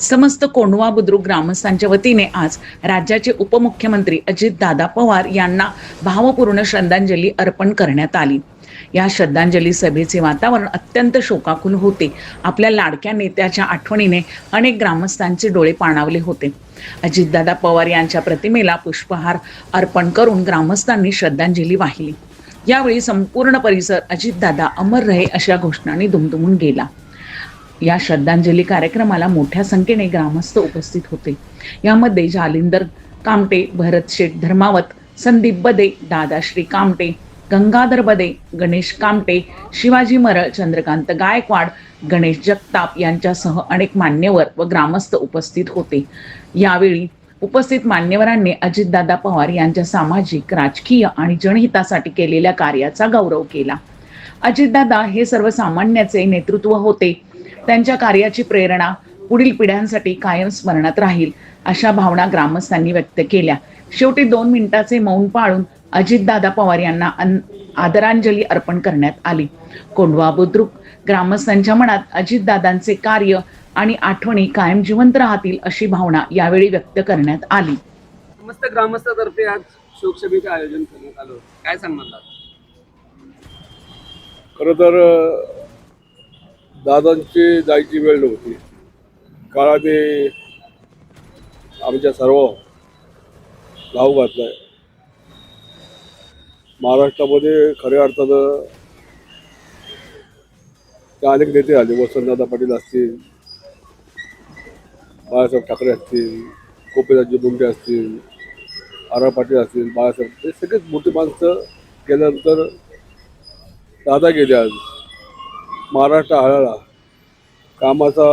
समस्त कोंढवा बुद्रुक ग्रामस्थांच्या वतीने आज राज्याचे उपमुख्यमंत्री अजितदादा पवार यांना भावपूर्ण श्रद्धांजली अर्पण करण्यात आली. या श्रद्धांजली सभेचे वातावरण अत्यंत शोकाकुल होते. आपल्या लाडक्या नेत्याच्या आठवणीने अनेक ग्रामस्थांचे डोळे पाणावले होते. अजितदादा पवार यांच्या प्रतिमेला पुष्पहार अर्पण करून ग्रामस्थांनी श्रद्धांजली वाहिली. यावेळी संपूर्ण परिसर अजितदादा अमर रहे अशा घोषणांनी दुमदुमून गेला. या श्रद्धांजली कार्यक्रमाला मोठ्या संख्येने ग्रामस्थ उपस्थित होते. यामध्ये जालिंदर कामटे भरत शेठ धर्मावत संदीप बदे दादाश्री कामटे गंगाधर बदे गणेश कामटे शिवाजी मरळ चंद्रकांत गायकवाड गणेश जगताप यांच्यासह अनेक मान्यवर व ग्रामस्थ उपस्थित होते. यावेळी उपस्थित मान्यवरांनी अजितदादा पवार यांच्या सामाजिक राजकीय आणि जनहितासाठी केलेल्या कार्याचा गौरव केला. अजितदादा हे सर्वसामान्याचे नेतृत्व होते. त्यांच्या कार्याची प्रेरणा पुढील पिढ्यांसाठी कायम स्मरणात राहील अशा भावना ग्रामस्थांनी व्यक्त केल्या. शेवटी दोन मिनिटाचे मौन पाळून अजितदादा पवार यांना अन- आदरांजली अर्पण करण्यात आली. कोंढवा बुद्रुक ग्रामस्थांच्या मनात अजितदादांचे कार्य आणि आठवणी कायम जिवंत राहतील अशी भावना यावेळी व्यक्त करण्यात आली. समस्त ग्रामस्थातर्फे आज शोकसभेचे आयोजन करण्यात आलं. काय सांगणार? खरं तर दादांची जायची वेळ नव्हती. काळाने आमच्या सर्व गाव घातलाय. महाराष्ट्रामध्ये खऱ्या अर्थानं ते अनेक नेते आले. वसंतदादा पाटील असतील बाळासाहेब ठाकरे असतील गोपीनाथजी मुंडे असतील आरा पाटील असतील बाळासाहेब हे सगळेच मोठी माणसं गेल्यानंतर दादा गेले आज. महाराष्ट्र हळाला कामाचा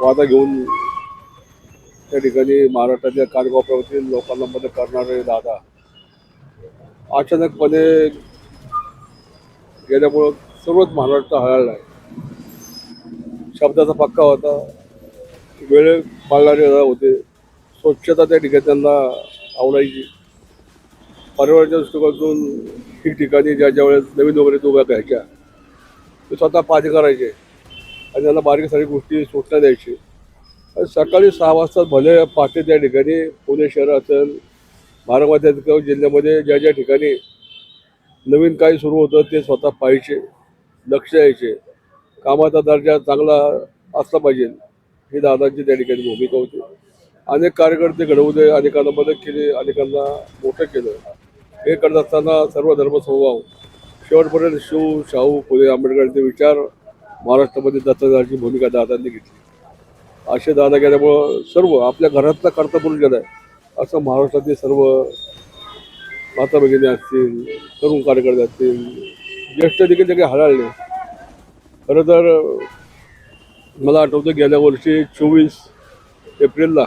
वादा घेऊन त्या ठिकाणी महाराष्ट्राच्या कानकोपऱ्यावरील लोकांना मदत करणारे दादा अचानकपणे गेल्यामुळं सर्वच महाराष्ट्र हळाला आहे. शब्दाचा पक्का होता वेळ पाळणारे होते स्वच्छता त्या ठिकाणी त्यांना आवडायची. पर्यावरणाच्या दृष्टिकोनातून ठिकठिकाणी ज्या ज्या वेळेस नवीन वगैरे उभ्या घ्यायच्या ते स्वतः पाणी करायचे. आणि त्यांना बारीक सारी गोष्टी सूचना द्यायची. आणि सकाळी सहा वाजता भले पहाटे त्या ठिकाणी पुणे शहर असेल बारामती जिल्ह्यामध्ये ज्या ज्या ठिकाणी नवीन काय सुरू होतं ते स्वतः पाहायचे लक्ष द्यायचे. कामाचा दर्जा चांगला असला पाहिजे ही दादांची त्या ठिकाणी भूमिका होती. अनेक कार्यकर्ते घडवले अनेकांना मदत केली अनेकांना मोठं केलं. हे करत असताना सर्व धर्मस्वभाव शेवटपर्यंत शिव शाहू फुले आंबेडकरांचे विचार महाराष्ट्रामध्ये दत्तदाची भूमिका दादांनी घेतली. असे दादा गेल्यामुळं सर्व आपल्या घरातला कर्तव्य गेला आहे. असं महाराष्ट्रातील सर्व माता भगिनी असतील तरुण कार्यकर्ते असतील ज्येष्ठ देखील सगळे हळाळले खरं तर मला आठवतं गेल्या वर्षी चोवीस एप्रिलला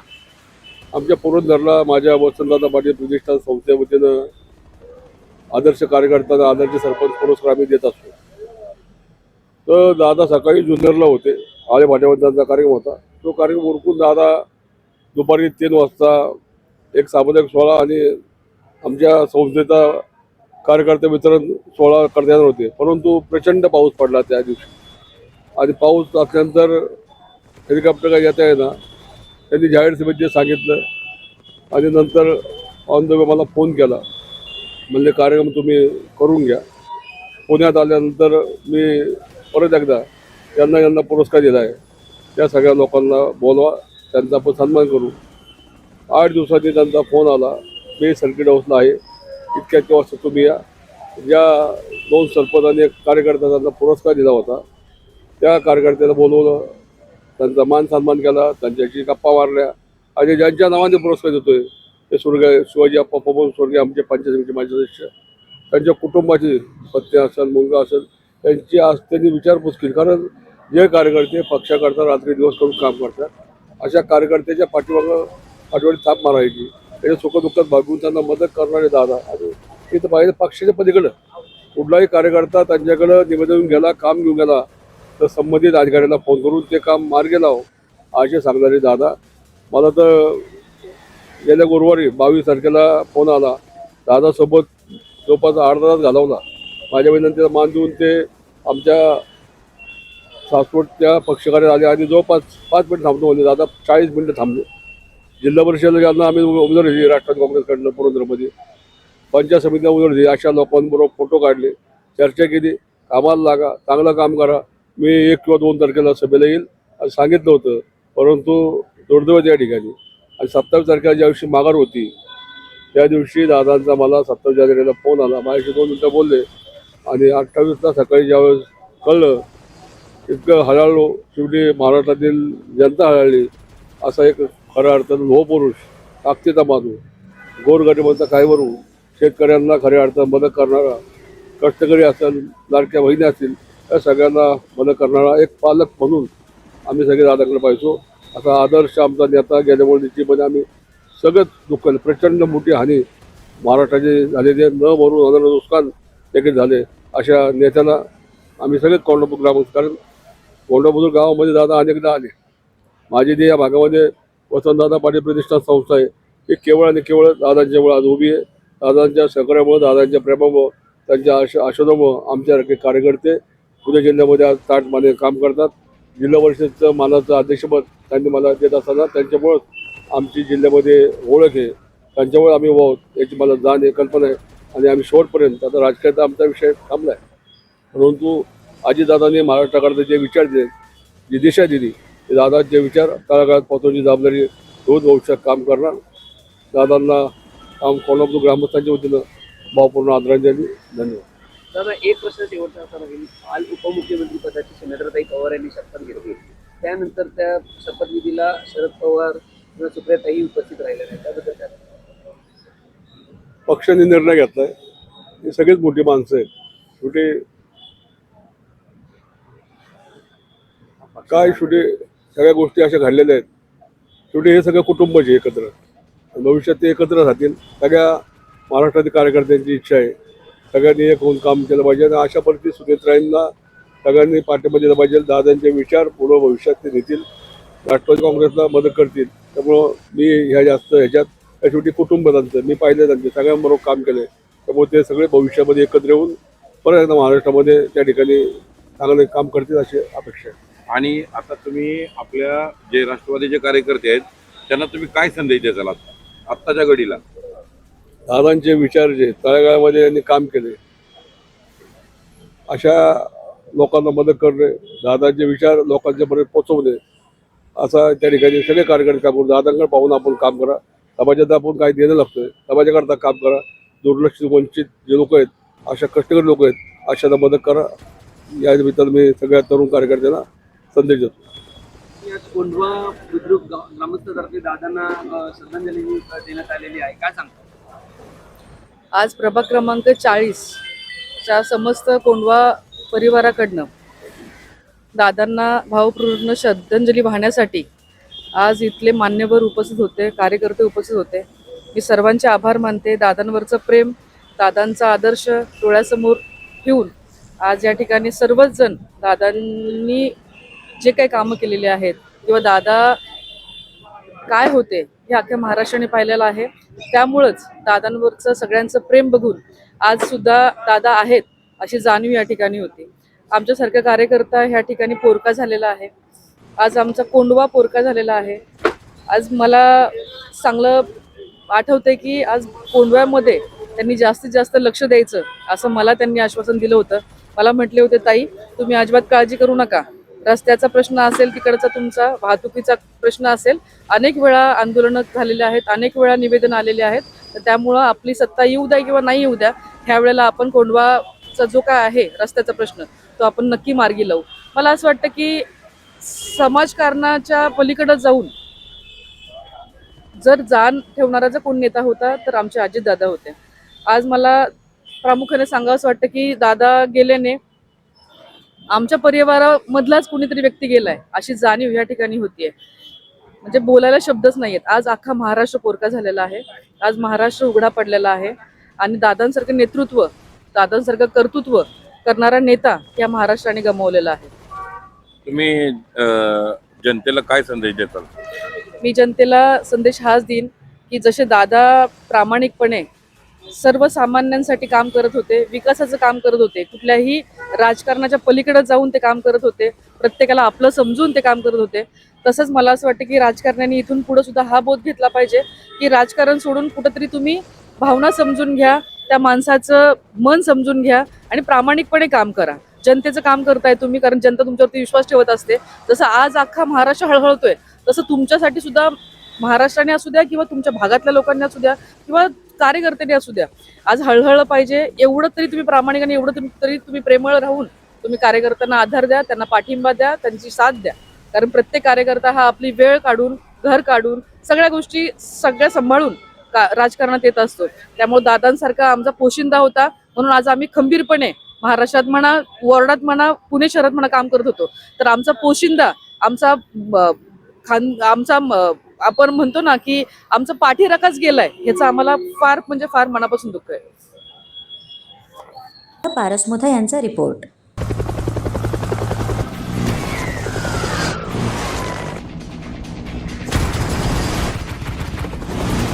आमच्या पुरंदरला माझ्या वसंतदादा पाटील प्रतिष्ठान संस्थेवतीनं आदर्श कार्यकर्ता आदर्श सरपंच पुरस्कार आम्ही देत असतो. तर दादा सकाळी जुन्नरला होते. आले भाट्यावरचा कार्यक्रम होता. तो कार्यक्रम उरकून दादा दुपारी तीन वाजता एक सामुदायिक सोहळा आणि आमच्या संस्थेचा कार्यकर्ते वितरण सोहळा करण्यात होते. परंतु प्रचंड पाऊस पडला त्या दिवशी. आणि पाऊस असल्यानंतर हेलिकॉप्टर काही येता येणार त्यांनी जाहीर सभेत जे सांगितलं. आणि नंतर ऑन द वे मला फोन केला. म्हणजे कार्यक्रम तुम्ही करून घ्या. पुण्यात आल्यानंतर मी परत एकदा यांना यांना पुरस्कार दिला आहे. त्या सगळ्या लोकांना बोलवा त्यांचा आपण सन्मान करू. आठ दिवसांनी त्यांचा फोन आला मी सर्किट हाऊसला आहे. इतक्या इतक्या वाजता तुम्ही या. ज्या दोन सरपंच एक कार्यकर्ता त्यांना पुरस्कार दिला होता. त्या कार्यकर्त्याला बोलवलं त्यांचा मान सन्मान केला त्यांच्याशी गप्पा मारल्या. आणि ज्यांच्या नावाने पुरस्कार देतोय ते स्वर्ग शिवाजी आप्पा पवन स्वर्गीय आमचे पंचायत समिती माजी सदस्य. त्यांच्या कुटुंबाची पत्नी असेल मुलगा असेल त्यांची आज त्यांनी विचारपूस केली. कारण जे कार्यकर्ते पक्षाकरता रात्री दिवस करून काम करतात अशा कार्यकर्त्याच्या पाठीमागं आठवडी थाप मारायची. त्याच्या सुखदुःखात भागून त्यांना मदत करणारे दादा आणि तर पाहिजे पक्षाच्या पलीकडं. कुठलाही कार्यकर्ता त्यांच्याकडं निवेदन गेला काम घेऊन गेला तर संबंधित अधिकाऱ्यांना फोन करून ते काम मार्गे लाव असे सांगणारे दादा. मला तर गेल्या गुरुवारी बावीस तारखेला फोन आला. दादासोबत जवळपास अर्धा तास घालवला. माझ्या विनंतीला मान देऊन ते आमच्या सासवड त्या पक्षकार्यात आले आणि जवळपास पाच मिनिटं थांबतो म्हणजे दादा चाळीस मिनिटं थांबले. जिल्हा परिषदेला ज्यांना आम्ही उमेदवार दिली राष्ट्रवादी काँग्रेसकडनं पुरंदरमध्ये. पंचायत समितीला उमेदवार दिली अशा लोकांबरोबर फोटो काढले चर्चा केली कामाला लागा चांगलं काम करा. मी एक किंवा दोन तारखेला सभेला येईल असं सांगितलं होतं. परंतु दुर्दैव या ठिकाणी. आणि सत्तावीस तारखेला ज्या दिवशी माघार होती त्या दिवशी दादांचा मला सत्तावीस तारखेला फोन आला. माझ्याशी दोन मिनटं बोलले आणि अठ्ठावीसला सकाळी ज्यावेळेस कळलं इतकं हळाळलो शेवटी महाराष्ट्रातील जनता हळाळली असा एक खऱ्या अर्थानं लोह हो पुरुष ताकदीचा माणूस गोरगरिबांचा काय वरू? शेतकऱ्यांना खऱ्या अर्थानं मदत करणारा कष्टकरी असेल लाडक्या बहिणी असतील या सगळ्यांना मदत करणारा एक पालक म्हणून आम्ही सगळे दादाकडे पाहिजो असा आदर्श आमचा नेता गेल्यामुळे निश्चितपणे आम्ही सगळंच दुःख प्रचंड मोठी हानी महाराष्ट्राचे झालेले न भरून होणारं नुकसान देखील झाले. अशा नेत्याला आम्ही सगळेच कोंडापूर ग्रामस्थ कारण कोंडापूर गावामध्ये दादा अनेकदा आले. माझी जे या भागामध्ये वसंतदादा पाटील प्रतिष्ठान संस्था आहे ही केवळ आणि केवळ दादांच्यामुळे आज उभी आहे. दादांच्या सहकार्यामुळं दादांच्या प्रेमामुळं त्यांच्या आश आशोदामुळं आमच्यासारखे कार्यकर्ते पुणे जिल्ह्यामध्ये आज ताटमाने काम करतात. जिल्हा परिषदचं मानाचं अध्यक्षपद त्यांनी मला देत असताना त्यांच्यामुळंच आमची जिल्ह्यामध्ये ओळख आहे. त्यांच्यामुळे आम्ही आहोत याची मला जाण आहे कल्पना आहे. आणि आम्ही शेवटपर्यंत आता राजकारणाचा आमचा विषय थांबला आहे परंतु आजीदादांनी महाराष्ट्राकडे जे विचार दिले जी दिशा दिली ते दादाचे विचार तळागाळात पोहोचवण्याची जबाबदारी रोज भविष्यात काम करणार. दादांना काम कोल्हापूर ग्रामस्थांच्या वतीनं भावपूर्ण आदरांजली धन्यवाद. दादा एक प्रश्न शेवटचा असा राहील. काल उपमुख्यमंत्री पदाची सुनेत्राताई पवार यांनी शपथ घेतली. त्यानंतर त्या शपथविधीला शरद पवार किंवा सुप्रियाताई उपस्थित राहिल्या नाही त्याबद्दल काय? पक्षाने निर्णय घेतलाय. हे सगळेच मोठी माणसं आहेत. छोटे काय छोटे सगळ्या गोष्टी अशा घडलेल्या आहेत. शेवटी हे सगळं कुटुंबचे एकत्र. भविष्यात ते एकत्र राहतील. सगळ्या महाराष्ट्रातील कार्यकर्त्यांची इच्छा आहे. सगळ्यांनी एक होऊन काम केलं पाहिजे आणि अशा परिस्थिती सुनेत्राईंना सगळ्यांनी पाठिंबा दिला पाहिजे. दादांचे विचार पूर्ण भविष्यात ते देतील. राष्ट्रवादी काँग्रेसला मदत करतील. त्यामुळं मी ह्या जास्त ह्याच्यात त्या शेवटी कुटुंब त्यांचं मी पाहिलं त्यांचे. सगळ्यांबरोबर काम केलं त्यामुळे ते सगळे भविष्यामध्ये एकत्र येऊन परत एकदा महाराष्ट्रामध्ये त्या ठिकाणी चांगले काम करतील अशी अपेक्षा आहे. आणि आता तुम्ही आपल्या जे राष्ट्रवादीचे कार्यकर्ते आहेत त्यांना तुम्ही काय संदेश द्याल आत्ताच्या घडीला? दादांचे विचार जे तळागाळामध्ये यांनी काम केले अशा लोकांना मदत करणे दादांचे विचार लोकांच्या पर्यंत पोहोचवणे असा त्या ठिकाणी सगळे कार्यकर्ते काम करून दादांकडे पाहून आपण काम करा. समाजात आपण काही देणं लागतं समाजाकरता काम करा. दुर्लक्षित वंचित जे लोक आहेत अशा कष्टकरी लोक आहेत अशांना मदत करा. या निमित्तानं मी सगळ्या तरुण कार्यकर्त्यांना संदेश देतो. कोंढवा बुद्रुक गा- दादांना श्रद्धांजली देण्यात आलेली आहे. काय सांगतो? आज प्रभाग क्रमांक चाळीसच्या समस्त कोंडवा परिवाराकडनं दादांना भावपूर्ण श्रद्धांजली वाहण्यासाठी आज इथले मान्यवर उपस्थित होते कार्यकर्ते उपस्थित होते. मी सर्वांचे आभार मानते. दादांवरचं प्रेम दादांचा आदर्श डोळ्यासमोर ठेवून आज या ठिकाणी सर्वच जण दादांनी जे काही कामं केलेली आहेत किंवा दादा काय होते हे अख्ख्या महाराष्ट्राने पाहिलेलं आहे. त्यामुळंच दादांवरचं सगळ्यांचं प्रेम बघून आज सुद्धा दादा आहेत अशी जाणीव या ठिकाणी होती. आमच्यासारखा कार्यकर्ता ह्या ठिकाणी पोरका झालेला आहे. आज आमचा कोंडवा पोरका झालेला आहे. आज मला चांगलं आठवतंय की आज कोंडव्यामध्ये त्यांनी जास्तीत जास्त लक्ष द्यायचं असं मला त्यांनी आश्वासन दिलं होतं. मला म्हटले होते ताई तुम्ही अजिबात काळजी करू नका. रस्त्याचा प्रश्न असेल तिकडचा तुमचा वाहतुकीचा प्रश्न असेल अनेक वेळा आंदोलनं झालेले आहेत अनेक वेळा निवेदन आलेले आहेत. तर त्यामुळं आपली सत्ता येऊ द्या किंवा नाही येऊ द्या ह्या वेळेला आपण कोंडवाचा जो काय आहे रस्त्याचा प्रश्न तो आपण नक्की मार्गी लावू. मला असं वाटतं की समाजकारणाच्या पलीकडं जाऊन जर जाण ठेवणारा जर कोण नेता होता तर आमचे अजितदादा होते. आज मला प्रामुख्याने सांगावं वाटतं की दादा गेल्याने आमच्या परिवारामधलाच कुणीतरी व्यक्ती गेलाय अशी जाणीव या ठिकाणी होतीये. म्हणजे बोलायला शब्दच नाहीयेत. आज अख्खा महाराष्ट्र पोरका झालेला आहे. आज महाराष्ट्र उघडा पडलेला आहे. आणि दादांसारखं नेतृत्व दादांसारखं कर्तृत्व करणारा नेता या महाराष्ट्राने गमावलेला आहे. तुम्ही जनतेला काय संदेश देताल? मी जनतेला संदेश हाच देईन की जसे दादा प्रामाणिकपणे सर्वसामान्यांसाठी काम करत होते विकासाचं काम करत होते. कुठल्याही राजकारणाच्या पलीकडे जाऊन ते काम करत होते. प्रत्येकाला आपलं समजून ते काम करत होते. तसंच मला असं वाटतं की राजकारण्यांनी इथून पुढे सुद्धा हा बोध घेतला पाहिजे की राजकारण सोडून कुठंतरी तुम्ही भावना समजून घ्या त्या माणसाचं मन समजून घ्या आणि प्रामाणिकपणे काम करा. जनतेचं काम करताय तुम्ही कारण जनता तुमच्यावरती विश्वास ठेवत असते. जसं आज अख्खा महाराष्ट्र हळहळतोय तसं तुमच्यासाठी सुद्धा महाराष्ट्राने असू द्या किंवा तुमच्या भागातल्या लोकांनी असू द्या किंवा कार्यकर्त्यांनी असू द्या. आज हळहळ पाहिजे एवढं तरी तुम्ही प्रामाणिक आणि एवढं तरी- तरी तुम्ही प्रेमळ राहून तुम्ही कार्यकर्त्यांना आधार द्या त्यांना पाठिंबा द्या त्यांची साथ द्या. कारण प्रत्येक कार्यकर्ता हा आपली वेळ काढून घर काढून सगळ्या गोष्टी सगळ्या सांभाळून राजकारणात येत असतो. त्यामुळे दादांसारखा आमचा पोशिंदा होता. म्हणून आज आम्ही खंबीरपणे महाराष्ट्रात म्हणा वॉर्डात म्हणा पुणे शहरात म्हणा काम करत होतो. तर आमचा पोशिंदा आमचा खान आमचा आपण म्हणतो ना की आमचं पाठीराखाच गेलाय ह्याचं आम्हाला फार म्हणजे फार मनापासून दुःख आहे. पारसमुथा यांचा रिपोर्ट.